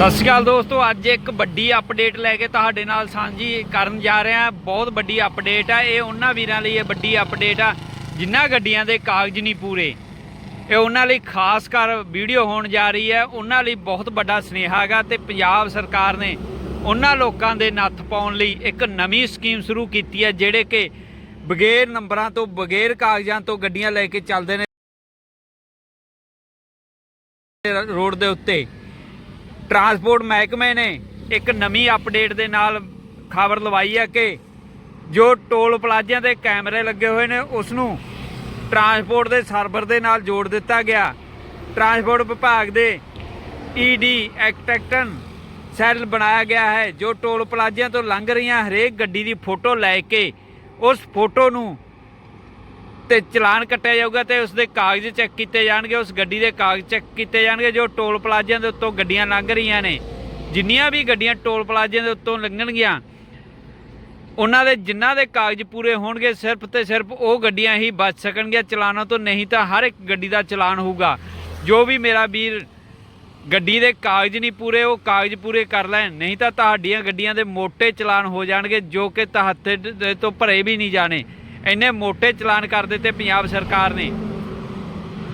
ਸਤਿ ਸ਼੍ਰੀ ਅਕਾਲ ਦੋਸਤੋ, ਅੱਜ ਇੱਕ ਵੱਡੀ ਅਪਡੇਟ ਲੈ ਕੇ ਤੁਹਾਡੇ ਨਾਲ ਸਾਂਝੀ ਕਰਨ ਜਾ ਰਹੇ ਹਾਂ। ਬਹੁਤ ਵੱਡੀ ਅਪਡੇਟ ਆ, ਇਹ ਉਹਨਾਂ ਵੀਰਾਂ ਲਈ ਇਹ ਵੱਡੀ ਅਪਡੇਟ ਆ, ਜਿਨ੍ਹਾਂ ਗੱਡੀਆਂ ਦੇ ਕਾਗਜ਼ ਨਹੀਂ ਪੂਰੇ। ਇਹ ਉਹਨਾਂ ਲਈ ਖਾਸ ਕਰ ਵੀਡੀਓ ਹੋਣ ਜਾ ਰਹੀ ਹੈ, ਉਹਨਾਂ ਲਈ ਬਹੁਤ ਵੱਡਾ ਸੁਨੇਹਾ ਹੈਗਾ ਤੇ ਪੰਜਾਬ ਸਰਕਾਰ ਨੇ ਉਹਨਾਂ ਲੋਕਾਂ ਦੇ ਨੱਥ ਪਾਉਣ ਲਈ ਇੱਕ ਨਵੀਂ ਸਕੀਮ ਸ਼ੁਰੂ ਕੀਤੀ ਹੈ, ਜਿਹੜੇ ਕਿ ਬਗੈਰ ਨੰਬਰਾਂ ਤੋਂ, ਬਗੈਰ ਕਾਗਜ਼ਾਂ ਤੋਂ ਗੱਡੀਆਂ ਲੈ ਕੇ ਚੱਲਦੇ ਨੇ ਰੋਡ ਦੇ ਉੱਤੇ। ਟਰਾਂਸਪੋਰਟ ਮਹਿਕਮੇ ਨੇ ਇੱਕ ਨਵੀਂ ਅਪਡੇਟ ਦੇ ਨਾਲ ਖਬਰ ਲਵਾਈ ਹੈ ਕਿ ਜੋ ਟੋਲ ਪਲਾਜ਼ਿਆਂ ਤੇ ਕੈਮਰੇ ਲੱਗੇ ਹੋਏ ਨੇ ਉਸ ਨੂੰ ਟਰਾਂਸਪੋਰਟ ਦੇ ਸਰਵਰ ਦੇ ਨਾਲ ਜੋੜ ਦਿੱਤਾ ਗਿਆ। ਟਰਾਂਸਪੋਰਟ ਵਿਭਾਗ ਦੇ ਈਡੀ ਐਕਟੈਕਟਨ ਸੈੱਲ ਬਣਾਇਆ ਗਿਆ ਹੈ, ਜੋ ਟੋਲ ਪਲਾਜ਼ਿਆਂ ਤੋਂ ਲੰਘ ਰਹੀਆਂ ਹਰੇਕ ਗੱਡੀ ਦੀ ਫੋਟੋ ਲੈ ਕੇ ਉਸ ਫੋਟੋ ਨੂੰ ਤੇ ਚਲਾਨ ਕੱਟਿਆ ਜਾਊਗਾ ਤੇ ਉਸ ਦੇ ਕਾਗਜ਼ ਚੈੱਕ ਕੀਤੇ ਜਾਣਗੇ, ਉਸ ਗੱਡੀ ਦੇ ਕਾਗਜ਼ ਚੈੱਕ ਕੀਤੇ ਜਾਣਗੇ ਜੋ ਟੋਲ ਪਲਾਜ਼ਿਆਂ ਦੇ ਉੱਤੋਂ ਗੱਡੀਆਂ ਲੰਘ ਰਹੀਆਂ ਨੇ। ਜਿੰਨੀਆਂ ਵੀ ਗੱਡੀਆਂ ਟੋਲ ਪਲਾਜ਼ਿਆਂ ਦੇ ਉੱਤੋਂ ਲੰਘਣਗੀਆਂ, ਉਹਨਾਂ ਦੇ ਜਿਨ੍ਹਾਂ ਦੇ ਕਾਗਜ਼ ਪੂਰੇ ਹੋਣਗੇ, ਸਿਰਫ ਤੇ ਸਿਰਫ ਉਹ ਗੱਡੀਆਂ ਹੀ ਬਚ ਸਕਣਗੀਆਂ ਚਲਾਨਾਂ ਤੋਂ, ਨਹੀਂ ਤਾਂ ਹਰ ਇੱਕ ਗੱਡੀ ਦਾ ਚਲਾਨ ਹੋਊਗਾ। ਜੋ ਵੀ ਮੇਰਾ ਵੀਰ ਗੱਡੀ ਦੇ ਕਾਗਜ਼ ਨਹੀਂ ਪੂਰੇ, ਉਹ ਕਾਗਜ਼ ਪੂਰੇ ਕਰ ਲੈਣ, ਨਹੀਂ ਤਾਂ ਤੁਹਾਡੀਆਂ ਗੱਡੀਆਂ ਦੇ ਮੋٹے ਚਲਾਨ ਹੋ ਜਾਣਗੇ, ਜੋ ਕਿ ਤੁਹਾਡੇ ਦੇ ਤੋਂ ਭਰੇ ਵੀ ਨਹੀਂ ਜਾਣੇ। ਇੰਨੇ ਮੋਟੇ ਚਲਾਨ ਕਰ ਦਿੱਤੇ ਪੰਜਾਬ ਸਰਕਾਰ ਨੇ।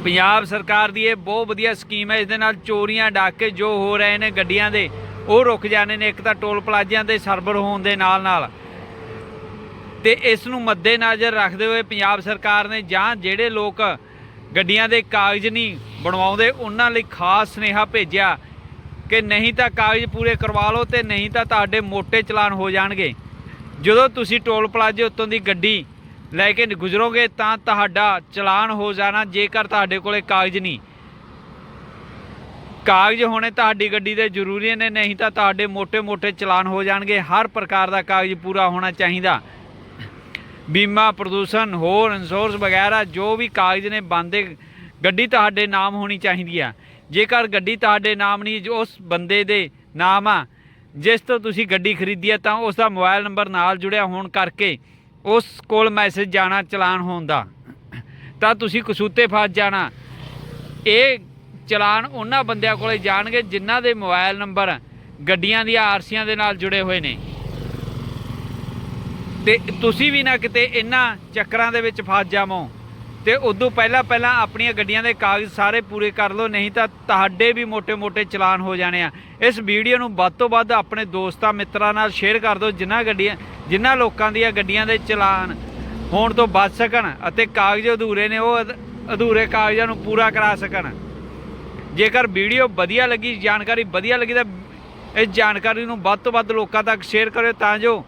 ਪੰਜਾਬ ਸਰਕਾਰ ਦੀ ਇਹ ਬਹੁਤ ਵਧੀਆ ਸਕੀਮ ਹੈ ਇਸ ਦੇ ਨਾਲ ਚੋਰੀਆਂ, ਡਾਕੇ ਜੋ ਹੋ ਰਹੇ ਨੇ ਗੱਡੀਆਂ ਦੇ, ਉਹ ਰੁਕ ਜਾਣੇ ਨੇ, ਇੱਕ ਤਾਂ ਟੋਲ ਪਲਾਜ਼ਿਆਂ ਦੇ ਸਰਵਰ ਹੋਣ ਦੇ ਨਾਲ ਨਾਲ ਤੇ ਇਸ ਨੂੰ ਮੱਦੇ ਨਜ਼ਰ ਰੱਖਦੇ ਹੋਏ ਪੰਜਾਬ ਸਰਕਾਰ ਨੇ ਜਾਂ ਜਿਹੜੇ ਲੋਕ ਗੱਡੀਆਂ ਦੇ ਕਾਗਜ਼ ਨਹੀਂ ਬਣਵਾਉਂਦੇ, ਉਹਨਾਂ ਲਈ ਖਾਸ ਸੁਨੇਹਾ ਭੇਜਿਆ ਕਿ ਨਹੀਂ ਤਾਂ ਕਾਗਜ਼ ਪੂਰੇ ਕਰਵਾ ਲਓ ਤੇ ਨਹੀਂ ਤਾਂ ਤੁਹਾਡੇ ਮੋਟੇ ਚਲਾਨ ਹੋ ਜਾਣਗੇ। ਜਦੋਂ ਤੁਸੀਂ ਟੋਲ ਪਲਾਜ਼ੇ ਉੱਤੋਂ ਦੀ ਗੱਡੀ ਲੈ ਕੇ ਗੁਜ਼ਰੋਗੇ ਤਾਂ ਤੁਹਾਡਾ ਚਲਾਨ ਹੋ ਜਾਣਾ ਜੇਕਰ ਤੁਹਾਡੇ ਕੋਲੇ ਕਾਗਜ਼ ਨਹੀਂ। ਕਾਗਜ਼ ਹੋਣੇ ਤੁਹਾਡੀ ਗੱਡੀ ਦੇ ਜ਼ਰੂਰੀ ਨੇ, ਨਹੀਂ ਤਾਂ ਤੁਹਾਡੇ ਮੋਟੇ ਮੋਟੇ ਚਲਾਨ ਹੋ ਜਾਣਗੇ। ਹਰ ਪ੍ਰਕਾਰ ਦਾ ਕਾਗਜ਼ ਪੂਰਾ ਹੋਣਾ ਚਾਹੀਦਾ। ਬੀਮਾ, ਪ੍ਰਦੂਸ਼ਣ, ਹੋਰ ਇੰਸ਼ੋਰੈਂਸ ਵਗੈਰਾ, ਜੋ ਵੀ ਕਾਗਜ਼ ਨੇ, ਬੰਦੇ ਗੱਡੀ ਤੁਹਾਡੇ ਨਾਮ ਹੋਣੀ ਚਾਹੀਦੀ ਆ। ਜੇਕਰ ਗੱਡੀ ਤੁਹਾਡੇ ਨਾਮ ਨਹੀਂ ਉਸ ਬੰਦੇ ਦੇ ਨਾਮ ਆ, ਜਿਸ ਤੋਂ ਤੁਸੀਂ ਗੱਡੀ ਖਰੀਦੀ ਆ, ਤਾਂ ਉਸ ਦਾ ਮੋਬਾਈਲ ਨੰਬਰ ਨਾਲ ਜੁੜਿਆ ਹੋਣ ਕਰਕੇ ਉਸ ਕੋਲ ਮੈਸੇਜ ਜਾਣਾ ਚਲਾਨ ਹੋਣ ਦਾ, ਤਾਂ ਤੁਸੀਂ ਕਸੂਤੇ ਫਸ ਜਾਣਾ। ਇਹ ਚਲਾਨ ਉਹਨਾਂ ਬੰਦਿਆਂ ਕੋਲੇ ਜਾਣਗੇ ਜਿਨ੍ਹਾਂ ਦੇ ਮੋਬਾਈਲ ਨੰਬਰ ਗੱਡੀਆਂ ਦੀਆਂ ਆਰਸੀਆਂ ਦੇ ਨਾਲ ਜੁੜੇ ਹੋਏ ਨੇ। ਤੇ ਤੁਸੀਂ ਵੀ ਨਾ ਕਿਤੇ ਇਹਨਾਂ ਚੱਕਰਾਂ ਦੇ ਵਿੱਚ ਫਸ ਜਾਵੋ। ਤੇ ਉਦੋਂ ਪਹਿਲਾਂ ਪਹਿਲਾਂ ਆਪਣੀਆਂ ਗੱਡੀਆਂ ਦੇ ਕਾਗਜ਼ ਸਾਰੇ ਪੂਰੇ ਕਰ ਲਓ, ਨਹੀਂ ਤਾਂ ਤੁਹਾਡੇ ਵੀ ਮੋਟੇ ਮੋਟੇ ਚਲਾਨ ਹੋ ਜਾਣੇ ਆ। ਇਸ ਵੀਡੀਓ ਨੂੰ ਵੱਧ ਤੋਂ ਵੱਧ ਆਪਣੇ ਦੋਸਤਾਂ, ਮਿੱਤਰਾਂ ਨਾਲ ਸ਼ੇਅਰ ਕਰ ਦਿਓ ਜਿਨ੍ਹਾਂ ਗੱਡੀਆਂ ਜਿਨ੍ਹਾਂ ਲੋਕਾਂ ਦੀਆਂ ਗੱਡੀਆਂ ਦੇ ਚਲਾਨ ਹੋਣ ਤੋਂ ਬਚ ਸਕਣ ਅਤੇ ਕਾਗਜ਼ ਅਧੂਰੇ ਨੇ, ਉਹ ਅਧੂਰੇ ਕਾਗਜ਼ਾਂ ਨੂੰ ਪੂਰਾ ਕਰਾ ਸਕਣ। ਜੇਕਰ ਵੀਡੀਓ ਵਧੀਆ ਲੱਗੀ, ਜਾਣਕਾਰੀ ਵਧੀਆ ਲੱਗੀ ਤਾਂ ਇਸ ਜਾਣਕਾਰੀ ਨੂੰ ਵੱਧ ਤੋਂ ਵੱਧ ਲੋਕਾਂ ਤੱਕ ਸ਼ੇਅਰ ਕਰਿਓ ਤਾਂ ਜੋ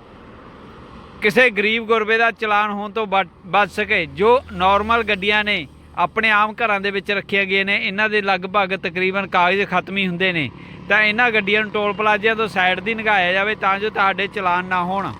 ਕਿਸੇ ਗਰੀਬ ਗੁਰਬੇ ਦਾ ਚਲਾਨ ਹੋਣ ਤੋਂ ਬਚ ਬਚ ਸਕੇ, ਜੋ ਨਾਰਮਲ ਗੱਡੀਆਂ ਨੇ, ਆਪਣੇ ਆਮ ਘਰਾਂ ਦੇ ਵਿੱਚ ਰੱਖੀਆਂ ਗਈਆਂ ਨੇ, ਇਹਨਾਂ ਦੇ ਲਗਭਗ ਤਕਰੀਬਨ ਕਾਗਜ਼ ਖਤਮ ਹੀ ਹੁੰਦੇ ਨੇ, ਤਾਂ ਇਹਨਾਂ ਗੱਡੀਆਂ ਨੂੰ ਟੋਲ ਪਲਾਜ਼ਿਆਂ ਤੋਂ ਸਾਈਡ ਦੀ ਲੰਘਾਇਆ ਜਾਵੇ, ਤਾਂ ਜੋ ਤੁਹਾਡੇ ਚਲਾਨ ਨਾ ਹੋਣ।